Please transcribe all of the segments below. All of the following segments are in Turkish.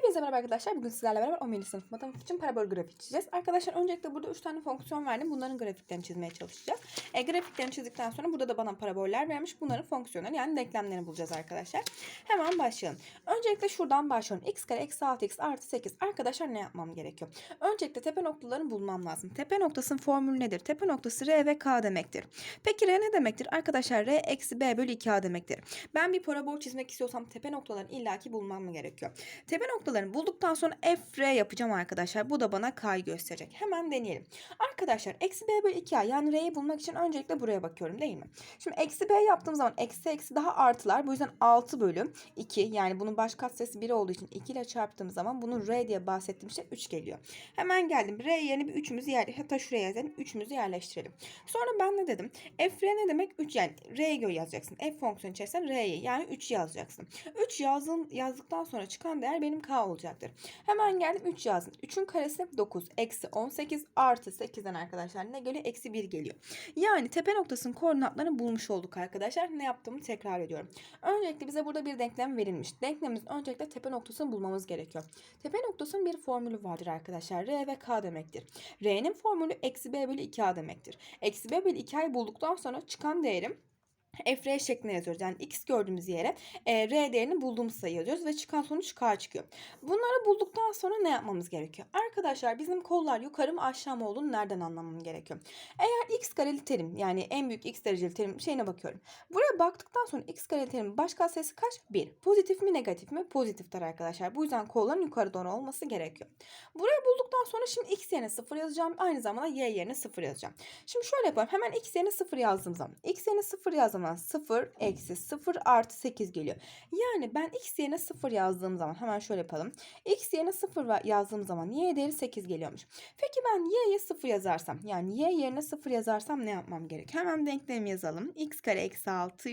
Hepinize merhaba arkadaşlar. Bugün sizlerle beraber 11. sınıf matematik için parabol grafik çizeceğiz. Arkadaşlar öncelikle burada 3 tane fonksiyon verdim. Bunların grafiklerini çizmeye çalışacağız. E, grafiklerini çizdikten sonra burada da bana paraboller vermiş. Bunların fonksiyonları yani denklemlerini bulacağız arkadaşlar. Hemen başlayalım. Öncelikle şuradan başlıyorum. x kare eksi 6x artı 8. Arkadaşlar ne yapmam gerekiyor? Öncelikle tepe noktalarını bulmam lazım. Tepe noktasının formülü nedir? Tepe noktası r ve k demektir. Peki r ne demektir? Arkadaşlar r eksi b bölü 2a demektir. Ben bir parabol çizmek istiyorsam tepe noktalarını illaki bulmam gerekiyor? Tepe noktalarını bulduktan sonra f r yapacağım arkadaşlar. Bu da bana k'yı gösterecek. Hemen deneyelim. Arkadaşlar eksi b bölü 2a yani r'yi bulmak için öncelikle buraya bakıyorum değil mi? Şimdi eksi b yaptığım zaman eksi eksi daha artılar. Bu yüzden 6 bölü 2 yani bunun baş katsayısı 1 olduğu için 2 ile çarptığım zaman bunun r diye bahsettiğim şey 3 geliyor. Hemen geldim. R yerine bir 3'ümüzü yer hatta şuraya yazalım. 3'ümüzü yerleştirelim. Sonra ben ne dedim? f r ne demek? 3 yani r'yi gö- yazacaksın. f fonksiyonu içerisinde r'yi yani 3 yazacaksın. 3 yazdığın, yazdıktan sonra çıkan değer benim k olacaktır. Hemen geldim 3 yazdım. 3'ün karesi 9. Eksi 18 artı 8'den arkadaşlar ne geliyor? Eksi 1 geliyor. Yani tepe noktasının koordinatlarını bulmuş olduk arkadaşlar. Ne yaptığımı tekrar ediyorum. Öncelikle bize burada bir denklem verilmiş. Denklemimizin öncelikle tepe noktasını bulmamız gerekiyor. Tepe noktasının bir formülü vardır arkadaşlar. R ve K demektir. R'nin formülü eksi B bölü 2A demektir. Eksi B bölü 2A'yı bulduktan sonra çıkan değerim f r şeklinde yazıyoruz. Yani x gördüğümüz yere e, r değerini bulduğumuz sayı yazıyoruz ve çıkan sonuç k çıkıyor. Bunları bulduktan sonra ne yapmamız gerekiyor? Arkadaşlar bizim kollar yukarı mı aşağı mı olduğunu nereden anlamam gerekiyor? Eğer x kareli terim yani en büyük x dereceli terim şeyine bakıyorum. Buraya baktıktan sonra x kareli terimin baş katsayısı kaç? 1. Pozitif mi negatif mi? Pozitiftir arkadaşlar. Bu yüzden kolların yukarı doğru olması gerekiyor. Burayı bulduktan sonra şimdi x yerine 0 yazacağım. Aynı zamanda y yerine 0 yazacağım. Şimdi şöyle yapalım. Hemen x yerine 0 yazdığım zaman. x yerine 0 yazdığım zaman 0 eksi 0 artı 8 geliyor. Yani ben x yerine 0 yazdığım zaman hemen şöyle yapalım. x yerine 0 va- yazdığım zaman y değeri 8 geliyormuş. Peki ben y'ye 0 yazarsam yani y yerine 0 yazarsam ne yapmam gerek? Hemen denklemi yazalım. x kare eksi 6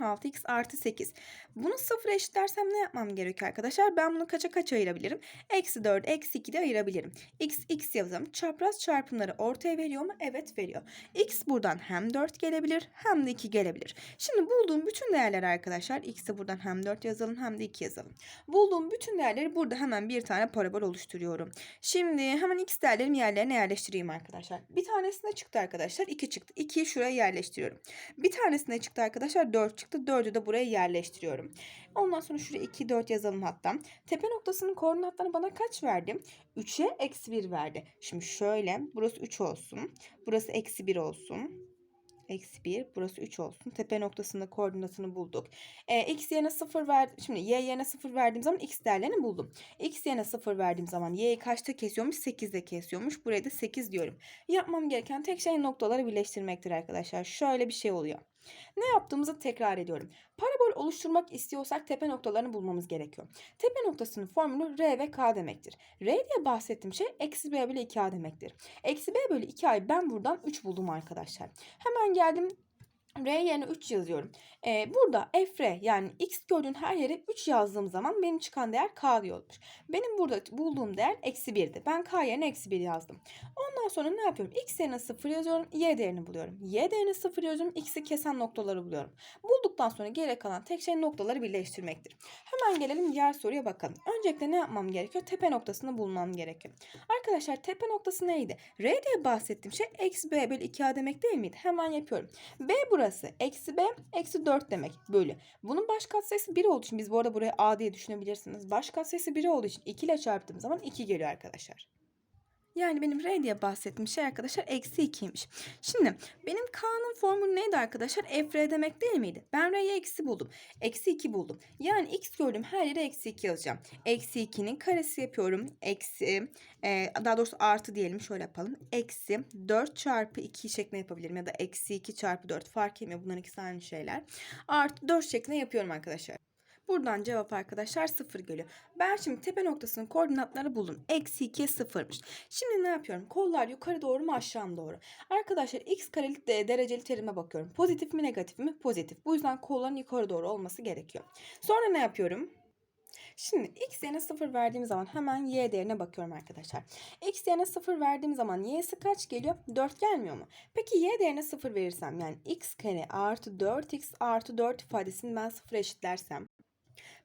6x artı 8. Bunu 0 eşitlersem ne yapmam gerekiyor arkadaşlar? Ben bunu kaça kaç ayırabilirim? Eksi 4, eksi 2 de ayırabilirim. x, x yazalım. Çapraz çarpımları ortaya veriyor mu? Evet veriyor. x buradan hem 4 gelebilir hem de 2 gelebilir. Şimdi bulduğum bütün değerler arkadaşlar. x'i buradan hem 4 yazalım hem de 2 yazalım. Bulduğum bütün değerleri burada hemen bir tane parabol oluşturuyorum. Şimdi hemen x değerlerimi yerlerine yerleştireyim arkadaşlar. Bir tanesine çıktı arkadaşlar. 2 çıktı. 2'yi şuraya yerleştiriyorum. Bir tanesine çıktı arkadaşlar 4 çıktı. 4'ü de buraya yerleştiriyorum. Ondan sonra şuraya 2, 4 yazalım hatta. Tepe noktasının koordinatlarını bana kaç verdi? 3'e eksi 1 verdi. Şimdi şöyle burası 3 olsun. Burası eksi 1 olsun. Eksi 1. Burası 3 olsun. Tepe noktasında koordinatını bulduk. E, x yerine 0 verdim. Şimdi y yerine 0 verdiğim zaman x değerlerini buldum. x yerine 0 verdiğim zaman y'yi kaçta kesiyormuş? 8'de kesiyormuş. Buraya da 8 diyorum. Yapmam gereken tek şey noktaları birleştirmektir arkadaşlar. Şöyle bir şey oluyor. Ne yaptığımızı tekrar ediyorum. Parabol oluşturmak istiyorsak tepe noktalarını bulmamız gerekiyor. Tepe noktasının formülü r ve k demektir. r diye bahsettiğim şey eksi b bölü 2a demektir. Eksi b bölü 2a'yı ben buradan 3 buldum arkadaşlar. Hemen geldim R yerine 3 yazıyorum. Ee, burada f r yani x gördüğün her yere 3 yazdığım zaman benim çıkan değer k diye olmuş. Benim burada bulduğum değer eksi 1'di. Ben k yerine eksi 1 yazdım. Ondan sonra ne yapıyorum? x yerine 0 yazıyorum. Y değerini buluyorum. Y değerini 0 yazıyorum. X'i kesen noktaları buluyorum. Bulduktan sonra geri kalan tek şey noktaları birleştirmektir. Hemen gelelim diğer soruya bakalım. Öncelikle ne yapmam gerekiyor? Tepe noktasını bulmam gerekiyor. Arkadaşlar tepe noktası neydi? R diye bahsettiğim şey eksi b bölü 2a demek değil miydi? Hemen yapıyorum. B burası. Eksi b eksi 4 demek bölü. Bunun baş katsayısı 1 olduğu için biz bu arada buraya a diye düşünebilirsiniz. Baş katsayısı 1 olduğu için 2 ile çarptığım zaman 2 geliyor arkadaşlar. Yani benim R diye bahsettiğim şey arkadaşlar eksi 2'ymiş. Şimdi benim K'nın formülü neydi arkadaşlar? F R demek değil miydi? Ben R'ye eksi buldum. Eksi 2 buldum. Yani X gördüğüm her yere eksi 2 yazacağım. Eksi 2'nin karesi yapıyorum. Eksi e, daha doğrusu artı diyelim şöyle yapalım. Eksi 4 çarpı 2 şeklinde yapabilirim. Ya da eksi 2 çarpı 4 fark etmiyor. Bunların ikisi aynı şeyler. Artı 4 şeklinde yapıyorum arkadaşlar. Buradan cevap arkadaşlar 0 geliyor. Ben şimdi tepe noktasının koordinatları buldum. Eksi 2'ye 0'mış. Şimdi ne yapıyorum? Kollar yukarı doğru mu aşağı mı doğru? Arkadaşlar x karelik de dereceli terime bakıyorum. Pozitif mi negatif mi? Pozitif. Bu yüzden kolların yukarı doğru olması gerekiyor. Sonra ne yapıyorum? Şimdi x yerine 0 verdiğim zaman hemen y değerine bakıyorum arkadaşlar. x yerine 0 verdiğim zaman y'si kaç geliyor? 4 gelmiyor mu? Peki y değerine 0 verirsem yani x kare artı 4x artı 4 ifadesini ben 0 eşitlersem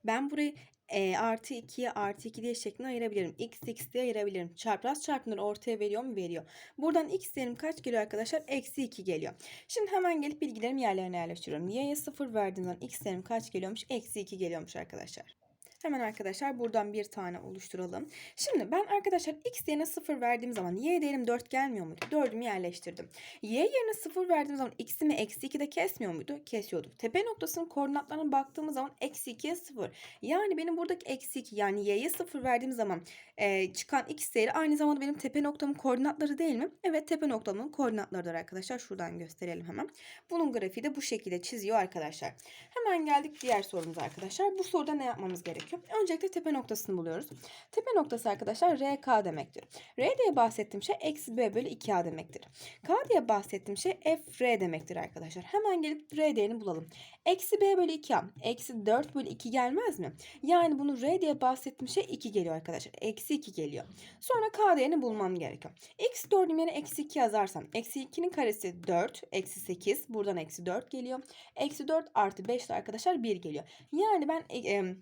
ben burayı e, artı 2'ye artı 2 diye şeklinde ayırabilirim. x x diye ayırabilirim. Çapraz çarpımları ortaya veriyor mu? Veriyor. Buradan x değerim kaç geliyor arkadaşlar? Eksi 2 geliyor. Şimdi hemen gelip bilgilerimi yerlerine yerleştiriyorum. y'ye 0 verdiğim zaman x değerim kaç geliyormuş? Eksi 2 geliyormuş arkadaşlar. Hemen arkadaşlar buradan bir tane oluşturalım. Şimdi ben arkadaşlar x yerine 0 verdiğim zaman y değerim 4 gelmiyor muydu? 4'ümü yerleştirdim. Y yerine 0 verdiğim zaman x'imi eksi 2'de kesmiyor muydu? Kesiyordu. Tepe noktasının koordinatlarına baktığımız zaman eksi 2'ye 0. Yani benim buradaki eksi 2 yani y'ye 0 verdiğim zaman e, çıkan x değeri aynı zamanda benim tepe noktamın koordinatları değil mi? Evet tepe noktamın koordinatlarıdır arkadaşlar. Şuradan gösterelim hemen. Bunun grafiği de bu şekilde çiziyor arkadaşlar. Hemen geldik diğer sorumuza arkadaşlar. Bu soruda ne yapmamız gerekiyor? Öncelikle tepe noktasını buluyoruz. Tepe noktası arkadaşlar RK demektir. R diye bahsettiğim şey eksi B bölü 2A demektir. K diye bahsettiğim şey FR demektir arkadaşlar. Hemen gelip R değerini bulalım. Eksi B bölü 2A. Eksi 4 bölü 2 gelmez mi? Yani bunu R diye bahsettiğim şey 2 geliyor arkadaşlar. Eksi 2 geliyor. Sonra K değerini bulmam gerekiyor. X 4'ün yerine eksi 2 yazarsam. Eksi 2'nin karesi 4. Eksi 8. Buradan eksi 4 geliyor. Eksi 4 artı 5 de arkadaşlar 1 geliyor. Yani ben... E, e,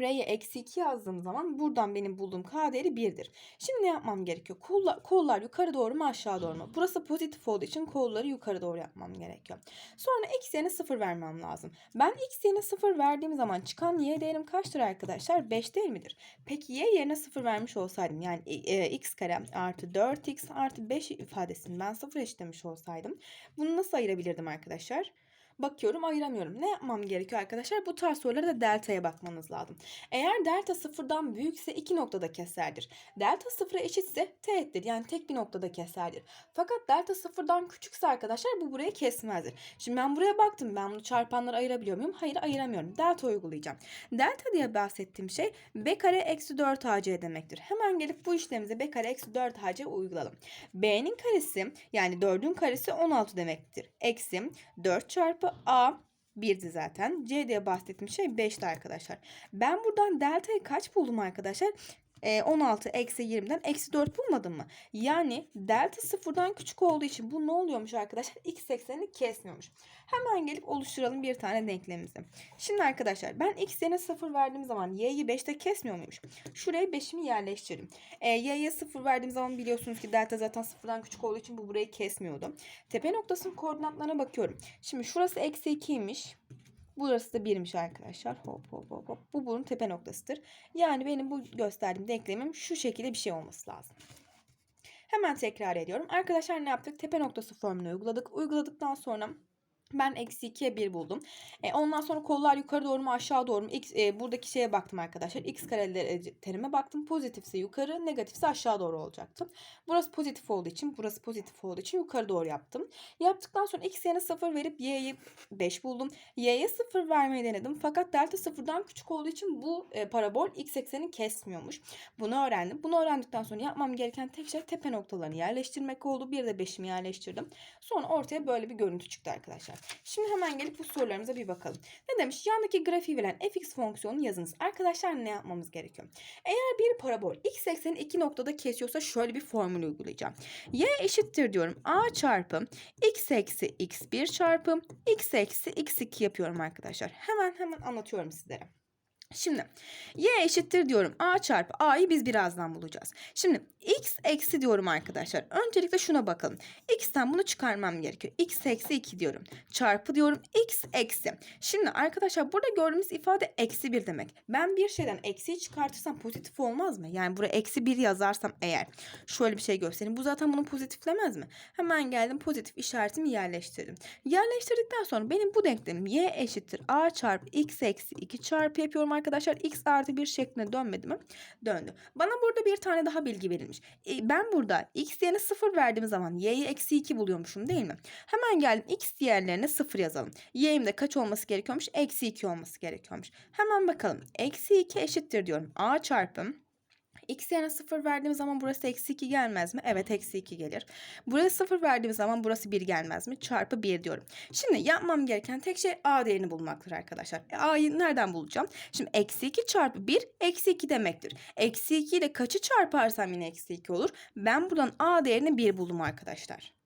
R'ye eksi 2 yazdığım zaman buradan benim bulduğum K değeri 1'dir. Şimdi ne yapmam gerekiyor? Kollar, kollar yukarı doğru mu aşağı doğru mu? Burası pozitif olduğu için kolları yukarı doğru yapmam gerekiyor. Sonra x yerine 0 vermem lazım. Ben x yerine 0 verdiğim zaman çıkan y değerim kaçtır arkadaşlar? 5 değil midir? Peki y yerine 0 vermiş olsaydım yani e, x kare artı 4x artı 5 ifadesini ben 0 eşitlemiş olsaydım bunu nasıl ayırabilirdim arkadaşlar? Bakıyorum ayıramıyorum. Ne yapmam gerekiyor arkadaşlar? Bu tarz sorulara da delta'ya bakmanız lazım. Eğer delta sıfırdan büyükse iki noktada keserdir. Delta sıfıra eşitse teğettir. Yani tek bir noktada keserdir. Fakat delta sıfırdan küçükse arkadaşlar bu buraya kesmezdir. Şimdi ben buraya baktım. Ben bunu çarpanlara ayırabiliyor muyum? Hayır ayıramıyorum. Delta uygulayacağım. Delta diye bahsettiğim şey b kare eksi 4 ac demektir. Hemen gelip bu işlemimize b kare eksi 4 ac uygulayalım. b'nin karesi yani 4'ün karesi 16 demektir. Eksi 4 çarpı çarpı A 1'di zaten. C diye bahsettiğim şey 5'ti arkadaşlar. Ben buradan delta'yı kaç buldum arkadaşlar? 16 ee, eksi 20'den eksi 4 bulmadım mı? Yani delta sıfırdan küçük olduğu için bu ne oluyormuş arkadaşlar? X eksenini kesmiyormuş. Hemen gelip oluşturalım bir tane denklemimizi. Şimdi arkadaşlar ben x yerine 0 verdiğim zaman y'yi 5'te kesmiyor muymuş? Şuraya 5'imi yerleştiririm. E, y'ye 0 verdiğim zaman biliyorsunuz ki delta zaten sıfırdan küçük olduğu için bu burayı kesmiyordu. Tepe noktasının koordinatlarına bakıyorum. Şimdi şurası eksi 2'ymiş. Burası da birmiş arkadaşlar. Hop hop hop hop. Bu bunun tepe noktasıdır. Yani benim bu gösterdiğim denklemim şu şekilde bir şey olması lazım. Hemen tekrar ediyorum. Arkadaşlar ne yaptık? Tepe noktası formülünü uyguladık. Uyguladıktan sonra ben eksi 2'ye 1 buldum. E, ondan sonra kollar yukarı doğru mu aşağı doğru mu? X, e, buradaki şeye baktım arkadaşlar. X kareleri terime baktım. Pozitifse yukarı, negatifse aşağı doğru olacaktı. Burası pozitif olduğu için, burası pozitif olduğu için yukarı doğru yaptım. Yaptıktan sonra x yerine 0 verip y'yi 5 buldum. y'ye 0 vermeyi denedim. Fakat delta 0'dan küçük olduğu için bu e, parabol x eksenini kesmiyormuş. Bunu öğrendim. Bunu öğrendikten sonra yapmam gereken tek şey tepe noktalarını yerleştirmek oldu. Bir de 5'imi yerleştirdim. Sonra ortaya böyle bir görüntü çıktı arkadaşlar. Şimdi hemen gelip bu sorularımıza bir bakalım. Ne demiş? Yandaki grafiği veren fx fonksiyonunu yazınız. Arkadaşlar ne yapmamız gerekiyor? Eğer bir parabol x ekseni iki noktada kesiyorsa şöyle bir formül uygulayacağım. y eşittir diyorum. a çarpı x eksi x1 çarpı x eksi x2 yapıyorum arkadaşlar. Hemen hemen anlatıyorum sizlere. Şimdi y eşittir diyorum. a çarpı a'yı biz birazdan bulacağız. Şimdi x eksi diyorum arkadaşlar. Öncelikle şuna bakalım. x'ten bunu çıkarmam gerekiyor. x eksi 2 diyorum. Çarpı diyorum x eksi. Şimdi arkadaşlar burada gördüğümüz ifade eksi 1 demek. Ben bir şeyden eksiyi çıkartırsam pozitif olmaz mı? Yani buraya eksi 1 yazarsam eğer şöyle bir şey göstereyim. Bu zaten bunu pozitiflemez mi? Hemen geldim pozitif işaretimi yerleştirdim. Yerleştirdikten sonra benim bu denklemim y eşittir a çarpı x eksi 2 çarpı yapıyorum arkadaşlar. X artı 1 şeklinde dönmedi mi? Döndü. Bana burada bir tane daha bilgi verilmiş. E, ben burada x yerine 0 verdiğim zaman y'yi eksi 2 buluyormuşum değil mi? Hemen geldim x diğerlerine 0 yazalım. y'im de kaç olması gerekiyormuş? Eksi 2 olması gerekiyormuş. Hemen bakalım. Eksi 2 eşittir diyorum. a çarpım X yerine 0 verdiğim zaman burası eksi 2 gelmez mi? Evet eksi 2 gelir. Buraya 0 verdiğim zaman burası 1 gelmez mi? Çarpı 1 diyorum. Şimdi yapmam gereken tek şey A değerini bulmaktır arkadaşlar. E, A'yı nereden bulacağım? Şimdi eksi 2 çarpı 1 eksi 2 demektir. Eksi 2 ile kaçı çarparsam yine eksi 2 olur. Ben buradan A değerini 1 buldum arkadaşlar.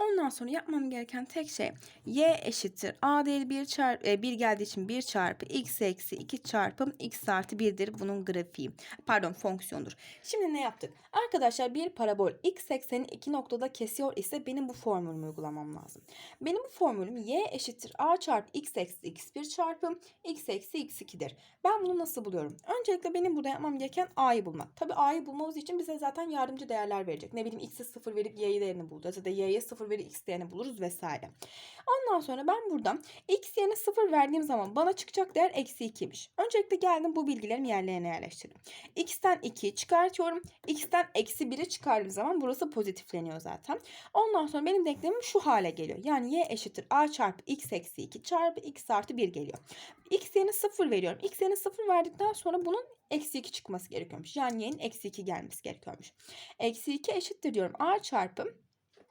Ondan sonra yapmam gereken tek şey y eşittir a değeri 1 çarpı e, 1 geldiği için 1 çarpı x eksi 2 çarpı x artı 1'dir bunun grafiği. Pardon fonksiyondur. Şimdi ne yaptık? Arkadaşlar bir parabol x ekseni iki noktada kesiyor ise benim bu formülümü uygulamam lazım. Benim bu formülüm y eşittir a çarpı x eksi x1 çarpı x eksi x2'dir. Ben bunu nasıl buluyorum? Öncelikle benim burada yapmam gereken a'yı bulmak. Tabi a'yı bulmamız için bize zaten yardımcı değerler verecek. Ne bileyim x'e 0 verip y'ye değerini bulacağız ya da y'ye 0 verip x değerini buluruz vesaire. Ondan sonra ben buradan x yerine 0 verdiğim zaman bana çıkacak değer eksi 2'ymiş. Öncelikle geldim bu bilgilerimi yerlerine yerleştirdim. x'ten 2'yi çıkartıyorum. x'ten eksi 1'i çıkardığım zaman burası pozitifleniyor zaten. Ondan sonra benim denklemim şu hale geliyor. Yani y eşittir a çarpı x eksi 2 çarpı x artı 1 geliyor. x yerine 0 veriyorum. x yerine 0 verdikten sonra bunun eksi 2 çıkması gerekiyormuş. Yani y'nin eksi 2 gelmesi gerekiyormuş. Eksi 2 eşittir diyorum. a çarpı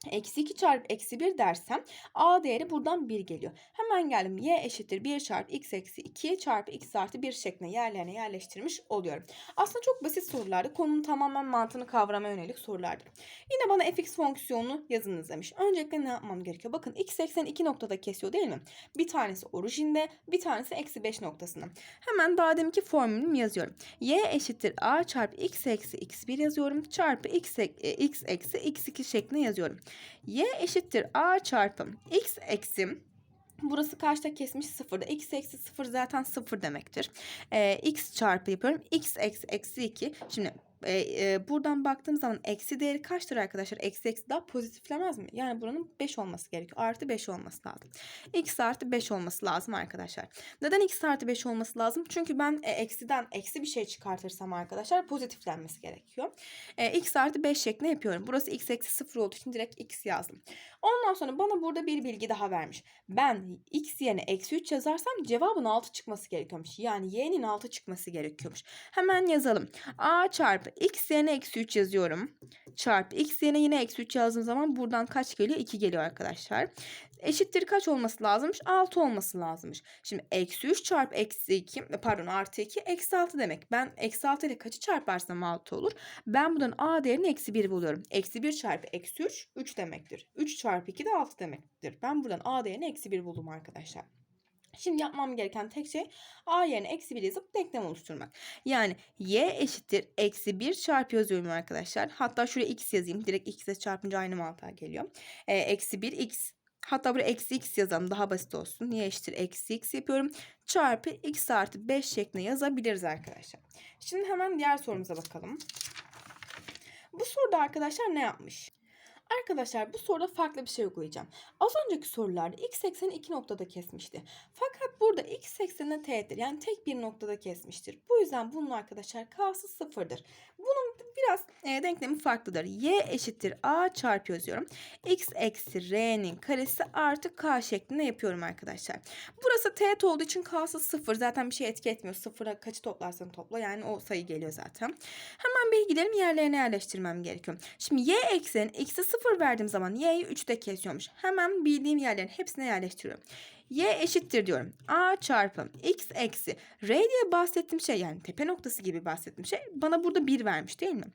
Eksi 2 çarpı eksi 1 dersem a değeri buradan 1 geliyor. Hemen geldim y eşittir 1 çarpı x eksi 2 çarpı x artı 1 şeklinde yerlerine yerleştirmiş oluyorum. Aslında çok basit sorulardı. Konunun tamamen mantığını kavramaya yönelik sorulardı. Yine bana fx fonksiyonunu yazınız demiş. Öncelikle ne yapmam gerekiyor? Bakın x ekseni iki noktada kesiyor değil mi? Bir tanesi orijinde bir tanesi eksi 5 noktasında. Hemen daha deminki formülümü yazıyorum. y eşittir a çarpı x eksi x1 yazıyorum. Çarpı x, e, x eksi x2 şeklinde yazıyorum y eşittir a çarpı x eksi Burası kaçta kesmiş? Sıfırda. X eksi sıfır zaten sıfır demektir. Ee, x çarpı yapıyorum. x eksi eksi 2. Şimdi e, e, buradan baktığım zaman eksi değeri kaçtır arkadaşlar? Eksi eksi daha pozitiflemez mi? Yani buranın 5 olması gerekiyor. Artı 5 olması lazım. x artı 5 olması lazım arkadaşlar. Neden x artı 5 olması lazım? Çünkü ben e, eksiden eksi bir şey çıkartırsam arkadaşlar pozitiflenmesi gerekiyor. E, x artı 5 şeklinde yapıyorum. Burası x eksi 0 olduğu için direkt x yazdım. Ondan sonra bana burada bir bilgi daha vermiş. Ben x yerine eksi 3 yazarsam cevabın 6 çıkması gerekiyormuş. Yani y'nin 6 çıkması gerekiyormuş. Hemen yazalım. a çarpı x yerine eksi 3 yazıyorum. Çarpı x yerine yine eksi 3 yazdığım zaman buradan kaç geliyor? 2 geliyor arkadaşlar. Eşittir kaç olması lazımmış? 6 olması lazımmış. Şimdi eksi 3 çarpı eksi 2 pardon artı 2 eksi 6 demek. Ben eksi 6 ile kaçı çarparsam 6 olur. Ben buradan a değerini eksi 1 buluyorum. Eksi 1 çarpı eksi 3 3 demektir. 3 çarpı 2 de 6 demektir. Ben buradan a değerini eksi 1 buldum arkadaşlar. Şimdi yapmam gereken tek şey a yerine eksi 1 yazıp denklem oluşturmak. Yani y eşittir eksi 1 çarpı yazıyorum arkadaşlar. Hatta şuraya x yazayım. Direkt x'e çarpınca aynı mantığa geliyor. E, eksi 1 x Hatta buraya eksi x yazalım daha basit olsun. Y eşittir eksi x yapıyorum. Çarpı x artı 5 şeklinde yazabiliriz arkadaşlar. Şimdi hemen diğer sorumuza bakalım. Bu soruda arkadaşlar ne yapmış? Arkadaşlar bu soruda farklı bir şey uygulayacağım. Az önceki sorularda x ekseni iki noktada kesmişti. Fakat burada x ekseni teğettir. Yani tek bir noktada kesmiştir. Bu yüzden bunun arkadaşlar k'sı sıfırdır. Bunun biraz e, denklemi farklıdır. y eşittir a çarpı yazıyorum. x eksi r'nin karesi artı k şeklinde yapıyorum arkadaşlar. Burası teğet olduğu için k'sı sıfır. Zaten bir şey etki etmiyor. Sıfıra kaçı toplarsan topla. Yani o sayı geliyor zaten. Hemen bilgilerimi yerlerine yerleştirmem gerekiyor. Şimdi y ekseni x'e 0 verdiğim zaman y'yi 3'te kesiyormuş. Hemen bildiğim yerlerin hepsine yerleştiriyorum y eşittir diyorum. a çarpı x eksi r diye bahsettiğim şey yani tepe noktası gibi bahsettiğim şey bana burada 1 vermiş değil mi?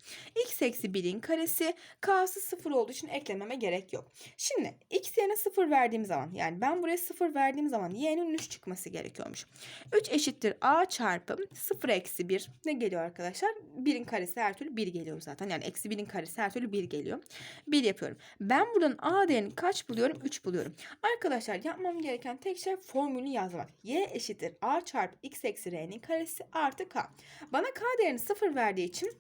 x eksi 1'in karesi k'sı 0 olduğu için eklememe gerek yok. Şimdi x yerine 0 verdiğim zaman yani ben buraya 0 verdiğim zaman y'nin 3 çıkması gerekiyormuş. 3 eşittir a çarpı 0 eksi 1 ne geliyor arkadaşlar? 1'in karesi her türlü 1 geliyor zaten. Yani eksi 1'in karesi her türlü 1 geliyor. 1 yapıyorum. Ben buradan a değerini kaç buluyorum? 3 buluyorum. Arkadaşlar yapmam gereken tek şey formülünü yazmak. Y eşittir A çarpı X eksi R'nin karesi artı K. Bana K değerini 0 verdiği için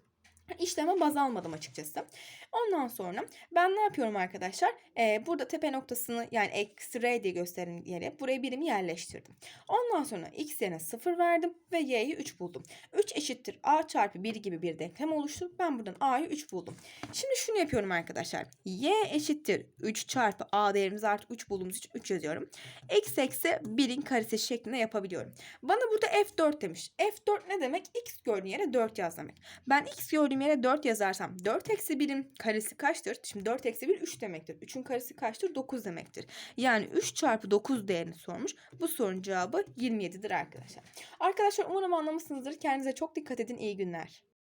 işleme baz almadım açıkçası. Ondan sonra ben ne yapıyorum arkadaşlar? Ee, burada tepe noktasını yani r diye gösteren yere buraya birimi yerleştirdim. Ondan sonra x yerine 0 verdim ve y'yi 3 buldum. 3 eşittir a çarpı 1 gibi bir denklem oluştu. Ben buradan a'yı 3 buldum. Şimdi şunu yapıyorum arkadaşlar. y eşittir 3 çarpı a değerimiz artık 3 bulduğumuz için 3 yazıyorum. x eksi 1'in karesi şeklinde yapabiliyorum. Bana burada f4 demiş. f4 ne demek? x gördüğün yere 4 yaz demek. Ben x gördüğüm yere 4 yazarsam 4 eksi 1'in karesi kaçtır? Şimdi 4 eksi 1 3 demektir. 3'ün karesi kaçtır? 9 demektir. Yani 3 çarpı 9 değerini sormuş. Bu sorunun cevabı 27'dir arkadaşlar. Arkadaşlar umarım anlamışsınızdır. Kendinize çok dikkat edin. İyi günler.